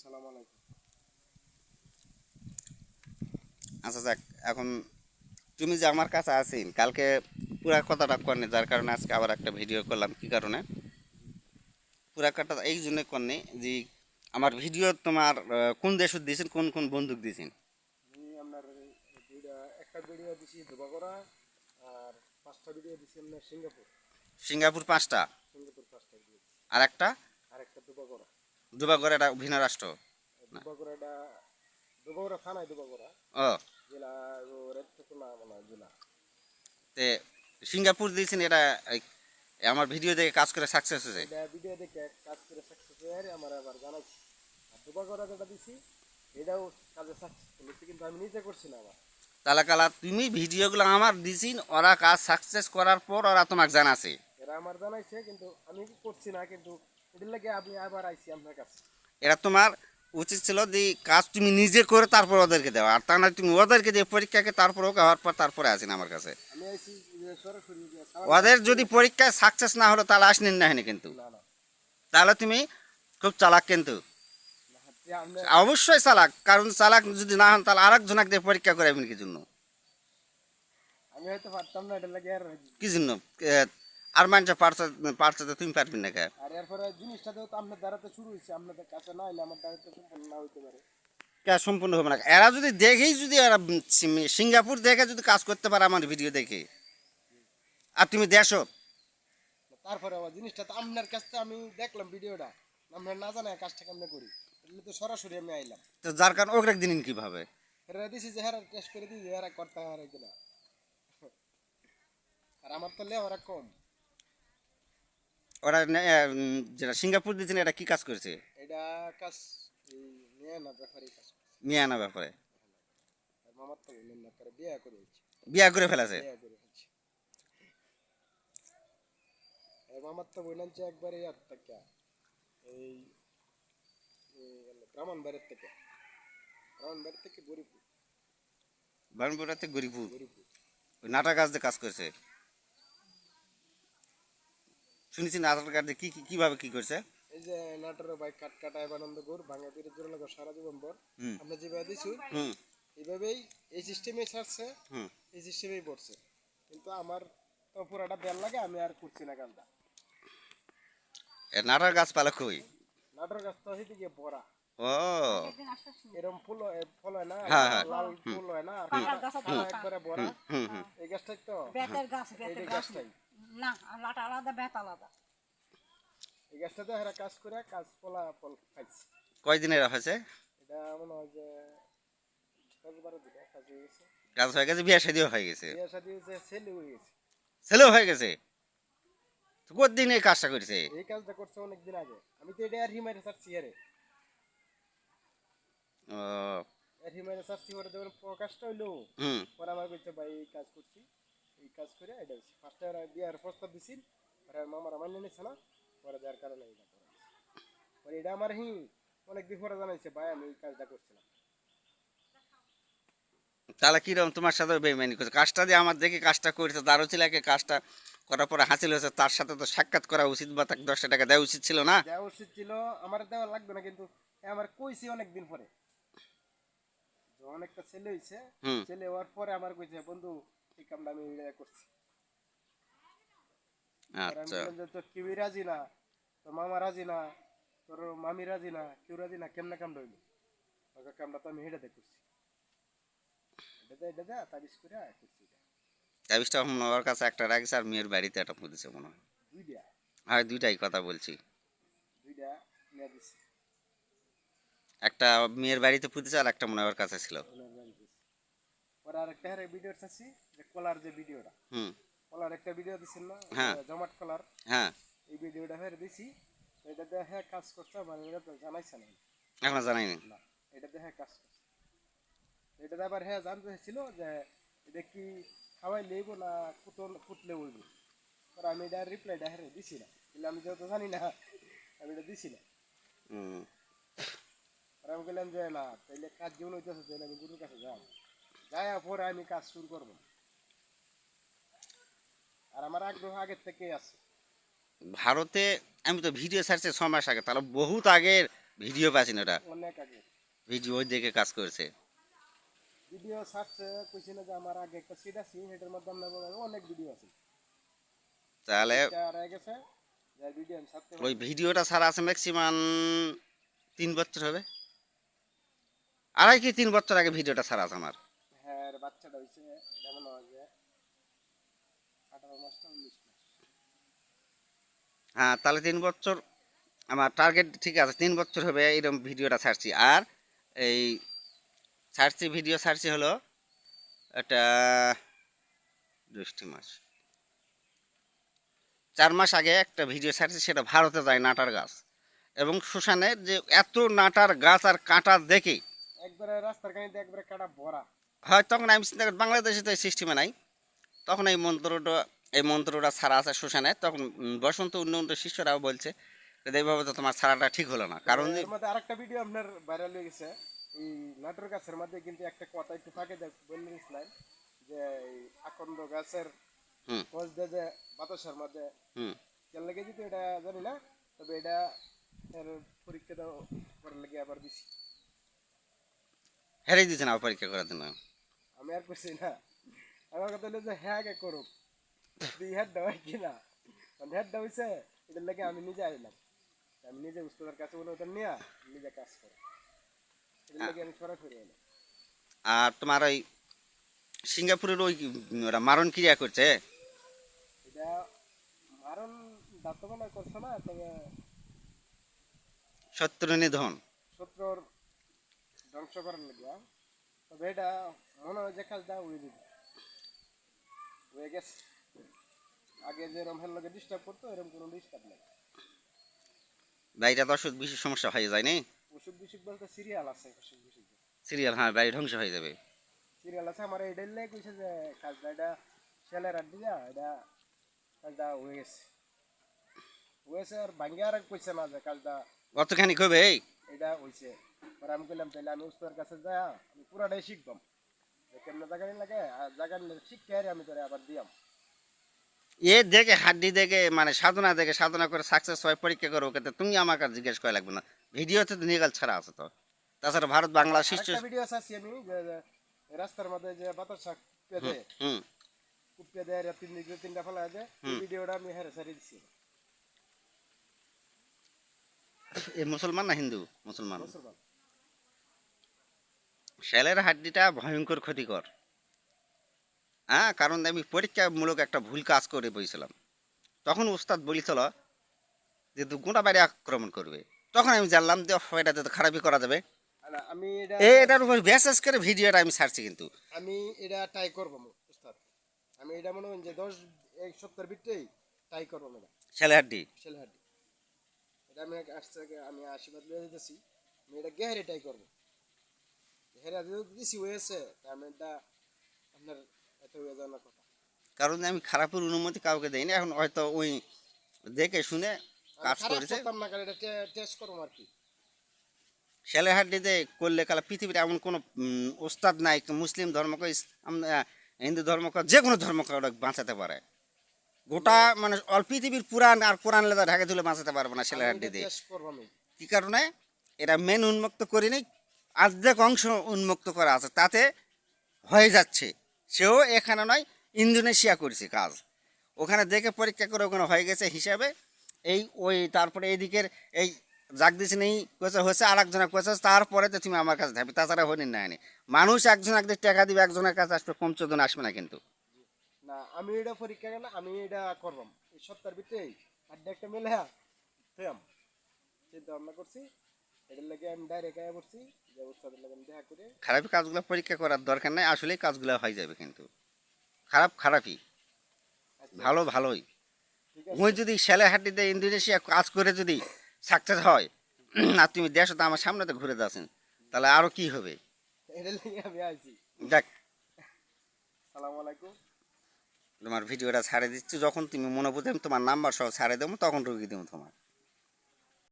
আসসালামু আলাইকুম। আচ্ছা যাক এখন তুমি যে আমার কাছে আছেন কালকে পুরা কথাটা করনি যার কারণে আজকে আবার একটা ভিডিও করলাম কি কারণে? পুরা কথা এই জন্য করনি যে আমার ভিডিও তোমার কোন দেশত দিয়েছেন কোন কোন বন্দুক দিয়েছেন? আপনার একটা ভিডিও দিছি দুবাগড়া আর পাঁচটা ভিডিও দিছি আপনার সিঙ্গাপুর। সিঙ্গাপুর পাঁচটা? সিঙ্গাপুর পাঁচটা আর একটা? আর একটা দুবাগড় এটা ভিন্ন রাষ্ট্র। দুবাগড়া থানায় দুবাগড়া। ও। জেলা ও রেট্টুকু না জেলা। তে সিঙ্গাপুর দিয়েছেন এটা আমার ভিডিও দেখে কাজ করে সাকসেস হয়েছে। এটা ভিডিও দেখে কাজ করে সাকসেস হয়ে আমার আবার জানাইছি। আর দুবাগড়া যেটা দিছি এটাও কাজে সাকসেসফুল কিন্তু আমি নিজে করছি না আবার। তাহলে কালা তুমি ভিডিওগুলো আমার দিছিন ওরা কাজ সাকসেস করার পর ওরা তোমাকে জানাছে। এরা আমার জানাইছে কিন্তু আমি করছি না কিন্তু এটার লাগে আমি আবার আইছি আপনার কাছে। এটা তোমার উচিত ছিল যে কাজ তুমি নিজে করে তারপর ওদেরকে দেওয়া আর তা না তুমি ওদেরকে দিয়ে পরীক্ষাকে তারপর হওয়ার পর তারপরে আসেন আমার কাছে। ওদের যদি পরীক্ষায় সাকসেস না হলো তাহলে আসেন না হেনে কিন্তু। তাহলে তুমি খুব চালাক কিন্তু। অবশ্যই চালাক কারণ চালাক যদি না হন তাহলে আরেক জনাক দিয়ে পরীক্ষা করাবেন কি জন্য? কি জন্য? আর মানুষ পারছে পারছে তো তুমি পারবি না কে? আর এরপরে জিনিসটা তো আপনার দ্বারাতে শুরু হয়েছে আপনাদের কাছে না হলে আমার দ্বারাতে সম্পূর্ণ না হইতে পারে। কে সম্পূর্ণ হবে না এরা যদি দেখেই যদি এরা সিঙ্গাপুর দেখে যদি কাজ করতে পারে আমার ভিডিও দেখে। আর তুমি দেশো তারপরে আবার জিনিসটা তো আপনার কাছ থেকে আমি দেখলাম ভিডিওটা। আপনার না জানায় কাজটা কেমনে করি? এগুলো তো সরাসরি আমি আইলাম। তো যার কারণে ওকে দিন কীভাবে? এরা দিছি যে হেরা টেস্ট করে দিই হেরা করতে হয় কিনা। আর আমার তো লেওয়ারা কম। ওরা যেটা সিঙ্গাপুর দিয়েছেন এটা কি কাজ করেছে? এটা কাজ এই না ব্যাপারে কাজ মিয়ানা ব্যাপারে। বিয়ে করে হচ্ছে বিয়া করে ফেলেছে? মামার তো বললেন যে একবারে ইয়ার থেকে। এই ব্রাহ্মণবাড়ির থেকে। ব্রাহ্মণবাড়ির থেকে গরিবপুর। বারণপুরাতে গরিপুর গরিবপুর? নাটা গাছ দিয়ে কাজ করেছে? শুনেছি নাটার গাছ কি কি- কীভাবে কি করছে? এই যে নাটোরের বাইক কাট কাটায় আনন্দ গোর ভাঙা পিড়ে জোর লাগো সারা জীবন পর আমরা যেভাবে দিছি হুম। এইভাবেই এই সিস্টেমে ছাড়ছে হুম। এই সিস্টেমেই পড়ছে কিন্তু আমার তো পুরাটা বেল লাগে আমি আর করছি না এ নাটার গাছ পালা কই? নাটোর গাছ তো সেদিকে বড়া ও। এরকম ফুল হয়- ফল হয় না হ্যাঁ, হ্যাঁ। লাল ফুল হয় না আর একবারে বড়া হুম হুম এই গাছটাই তো? বেতের গাছ এই গাছ। গাছটাই। না লাটা আলাদা বেত আলাদা। এই গাছটাতে এরা কাজ করে কাজ ফলা ফল খাইছে কয়দিনের হয়েছে এটা মনে হয় যে দশ বারো দিন কাজ হয়ে গেছে। গাছ হয়ে গেছে বিয়া শাদিও হয়ে গেছে? বিয়ে শাদী হয়েছে ছেলে হয়ে গেছে। ছেলেও হয়ে গেছে? কতদিন এই কাজটা করেছে? এই কাজটা করছে অনেক দিন আগে। আমি তো এটা আর হিমারে ছাড়ছি আরে ও। আর হিমারে ছাড়ছি পরে যখন প্রকাশটা হইল হুম। পরে আমার বলছে ভাই এই কাজ করছি। এই কাজ করে এটা হচ্ছে ফার্স্টে ওরা বিয়ার প্রস্তাব দিছিল আর মামার মান্য নিচ্ছে না পরে যার কারণে এটা করা পরে এটা আমার হি অনেক দিন পরে জানাইছে ভাই আমি এই কাজটা করছিলাম তাহলে কীরকম তোমার সাথে বেমানি করছে কাজটা দিয়ে আমার দেখে কাজটা করেছে তারও ছিল একে কাজটা করার পরে হাসিল হয়েছে তার সাথে তো সাক্ষাৎ করা উচিত বা তাকে দশটা টাকা দেওয়া উচিত ছিল না দেওয়া উচিত ছিল আমার দেওয়া লাগবে না কিন্তু আমার কইছে অনেক দিন পরে যখন একটা ছেলে হয়েছে। ছেলে হওয়ার পরে আমার কইছে বন্ধু এই কামটা আমি এটা করছি। আচ্ছা। তোর কেউই রাজি না? তোর মামা রাজি না? তোর মামি রাজি না? কেউ রাজি না? কেমনে কামটা হইল ওকে কামটা তো আমি হেঁটে করছি। এটা দে তাবিজ করে করছি তাবিজটা ওর কাছে একটা রাখছে আর মেয়ের বাড়িতে একটা পুঁতেছে মনে হয়। দুইটা। হয় দুইটাই কথা বলছি। দুইটা একটা মেয়ের বাড়িতে পুঁতেছে আর একটা মনে হয় ওর কাছে ছিল ওনার বাড়ি দিছি পরে আর একটা হারে ভিডিও চাচ্ছি যে কলার যে ভিডিওটা হুম। কলার একটা ভিডিও দিছেন না হ্যাঁ। জমাট কলার। হ্যাঁ। এই ভিডিওটা ফের দিছি। এটা দেখে কাজ করছে আমার এটা তো জানাইছে না এখনও জানাইনি না এটা দেখে কাজ করছে। এটা আবার হ্যাঁ জানতে ছিল যে এটা কি খাওয়াই লেব না কুটলে উঠব পরে আমি এটা রিপ্লাইটা হ্যাঁ দিছি না। কিন্তু আমি যেহেতু জানি না আমি এটা দিছি না। হুম। আর আমি বললাম যে না তাইলে কাজ যেমন হইতেছে তাহলে আমি গুরুর কাছে যাও যাই পরে আমি কাজ শুরু করব। আর আমার আগ্রহ আগের থেকেই আছে। ভারতে আমি তো ভিডিও ছাড়ছি ছ মাস আগে তাহলে বহুত আগের ভিডিও পাচ্ছি না ওটা। অনেক আগে ভিডিও দেখে কাজ করছে। ভিডিও ছাড়ছে কইছি না যে আমার আগে একটা সিট আছে সেটার মধ্যে আমরা অনেক ভিডিও আছে। তাহলে গেছে ওই ভিডিওটা ছাড়া আছে ম্যাক্সিমাম তিন বছর হবে। আড়াই কি তিন বছর আগে ভিডিওটা ছাড়া আছে আমার? বাচ্চাটা হয়েছে যেমন হয় আঠারো মাস না উনিশ মাস। হ্যাঁ তাহলে তিন বছর আমার টার্গেট ঠিক আছে তিন বছর হবে এরকম ভিডিওটা ছাড়ছি। আর এই ছাড়ছি ভিডিও ছাড়ছি হলো এটা জ্যৈষ্ঠ মাস। চার মাস আগে একটা ভিডিও ছাড়ছি সেটা ভারতে যায় নাটার গাছ। এবং শ্মশানের যে এত নাটার গাছ আর কাঁটা দেখে একবারে রাস্তার কানিতে একবারে কাটা ভরা। হয় তখন আমি চিন্তা করি বাংলাদেশে তো এই সিস্টেমে নাই। তখন এই মন্ত্রটা এই মন্ত্রটা ছাড়া আছে শ্মশানে তখন বসন্ত উন্নয়ন শিষ্যরাও বলছে এইভাবে তো তোমার ছাড়াটা ঠিক হলো না। কারণ আরেকটা ভিডিও আপনার ভাইরাল হয়ে গেছে। এই নাটোর গাছের মধ্যে কিন্তু একটা কথা একটু ফাঁকে দেখ বলে দিয়েছিলেন যে এই আকন্দ গাছের হুম। খোঁজ দিয়ে যে বাতাসের মধ্যে। কেন লেগে যেত এটা জানি না তবে এটা এর পরীক্ষা দাও করার লেগে আবার দিছি। হেরেই দিচ্ছে না পরীক্ষা করার জন্য আমি আর করছি না। আমার কথা হলো যে হ্যাঁ আগে করুক। দুই হাত দেওয়া কিনা মানে হাত দেওয়া হয়েছে এটার লেগে আমি নিজে আইলাম। আমি নিজে উস্তাদের কাছে বলে ওটা নিয়ে নিজে কাজ করে। এটার লেগে আমি সরাসরি এলাম আর তোমার ওই সিঙ্গাপুরের ওই ওরা মারণ ক্রিয়া করছে? এটা মারণ দাঁতমানা করছে না তবে শত্রু নিধন। শত্রুর ধ্বংস করার লেগে তবে এটা মনে হয় যে কাজটা উড়ে দিবে। হয়ে গেছে। আগে যেরকম ডিস্টার্ব করতো এরকম কোনো ডিস্টার্ব নেই। বাড়িটা দর্শক বেশি সমস্যা হয়ে যায় নি? অসুখ বিসুখ বলতে সিরিয়াল আছে অসুখ বিসুখ সিরিয়াল হ্যাঁ বাড়ি ধ্বংস হয়ে যাবে। সিরিয়াল আছে আমার এটাই লেগে কইছে যে কাজটা এটা ছেলের আড্ডি যা এটা কাজটা হয়ে গেছে। হয়েছে আর ভাঙ্গে আর কইছে না যে কাজটা কতখানি কবে এটা হইছে। পরে আমি তাহলে আমি উস্তার কাছে যাই আমি পুরাটাই শিখবাম। কেমনে জায়গা লাগে আর জায়গা নিলে শিখতে আর আমি তোরে আবার দিয়াম। এ দেখে হাড্ডি দেখে মানে সাধনা দেখে সাধনা করে সাকসেস হয় পরীক্ষা করে ওকে তুমি আমার কাছে জিজ্ঞেস করা লাগবে না। ভিডিওতে তো নিগাল ছাড়া আছে তো। তাছাড়া ভারত বাংলা শিষ্য ভিডিও আছে আমি রাস্তার মধ্যে যে বাতাস পেতে। হুম কুপিয়ে দেয় আর তিন দিকে তিনটা ফেলা আছে ভিডিওটা আমি হেরে সারি দিছি। এ মুসলমান না হিন্দু? মুসলমান। মুসলমান। শ্যালের হাড্ডিটা ভয়ঙ্কর ক্ষতিকর। হ্যাঁ কারণ আমি পরীক্ষামূলক একটা ভুল কাজ করে বইছিলাম। তখন উস্তাদ বলেছিল যে গোটা বাড়ি আক্রমণ করবে। তখন আমি জানলাম যে এটাতে তো খারাপই করা যাবে। আমি এটার উপর করে ভিডিওটা আমি ছাড়ছি কিন্তু। আমি এটা ট্রাই করব উস্তাদ। আমি এটা মনে হয় যে দশ এক সপ্তাহের ভিতরেই ট্রাই করব না শ্যালে হাড্ডি? সেলহাটি এটা আমি আগে আমি আশীর্বাদ লিয়ে দিতেছি আমি এটা গেহারে ট্রাই করব। হয়েছে এটা আপনার এত হয়ে যাওয়ার কথা। কারণ আমি খারাপের অনুমতি কাউকে দেইনি এখন হয়তো ওই দেখে শুনে কাজ করেছে। করতাম না কারণ এটা টেস্ট করব আর কি। শ্যালে হাড্ডিতে করলে কালা পৃথিবীর এমন কোনো ওস্তাদ নাই মুসলিম ধর্মকে হিন্দু ধর্মকে যে কোনো ধর্মকে ওরা বাঁচাতে পারে। গোটা মানে অল পৃথিবীর পুরাণ আর কোরআন লেদা ঢাকে তুলে বাঁচাতে পারবে না শ্যালে হাড্ডি দিয়ে টেস্ট করব আমি। কি কারণে? এটা মেন উন্মুক্ত করিনি অর্ধেক অংশ উন্মুক্ত করা আছে, তাতে হয়ে যাচ্ছে। সেও এখানে নয়, ইন্দোনেশিয়া করেছে কাজ। ওখানে দেখে পরীক্ষা করে ওখানে হয়ে গেছে হিসাবে। এই ওই তারপরে এইদিকের এই জাগ দিছে নেই কোচা হয়েছে আর একজনের কোচা তারপরে তো তুমি আমার কাছে থাকবে তাছাড়া হয়নি না মানুষ একজন একদিন টাকা দিবে, একজনের কাছে আসবে কম চোদ্দ আসবে না কিন্তু। না, আমি এটা পরীক্ষা গেলে আমি এটা করবাম এই সপ্তাহের আড্ডা একটা মেলে হ্যাঁ চিন্তা ভাবনা করছি। এটার লাগে আমি ডাইরেক্ট আয়া করছি যে উস্তাদের লাগে আমি দেখা করে খারাপই কাজগুলো পরীক্ষা করার দরকার নাই আসলেই কাজগুলো হয়ে যাবে কিন্তু। খারাপ খারাপই। ভালো ভালোই। ওই যদি সেলে হাড্ডিতে ইন্দোনেশিয়া কাজ করে যদি সাকসেস হয় আর তুমি দেশ তো আমার সামনে তো ঘুরে যাচ্ছেন তাহলে আরও কি হবে? এটার লাগে আমি আইছি। দেখ। সালাম আলাইকুম। তোমার ভিডিওটা ছাড়ে দিচ্ছি যখন তুমি মনে বুঝে তোমার নাম্বার সহ ছাড়ে দেবো তখন রুগী দেবো তোমার।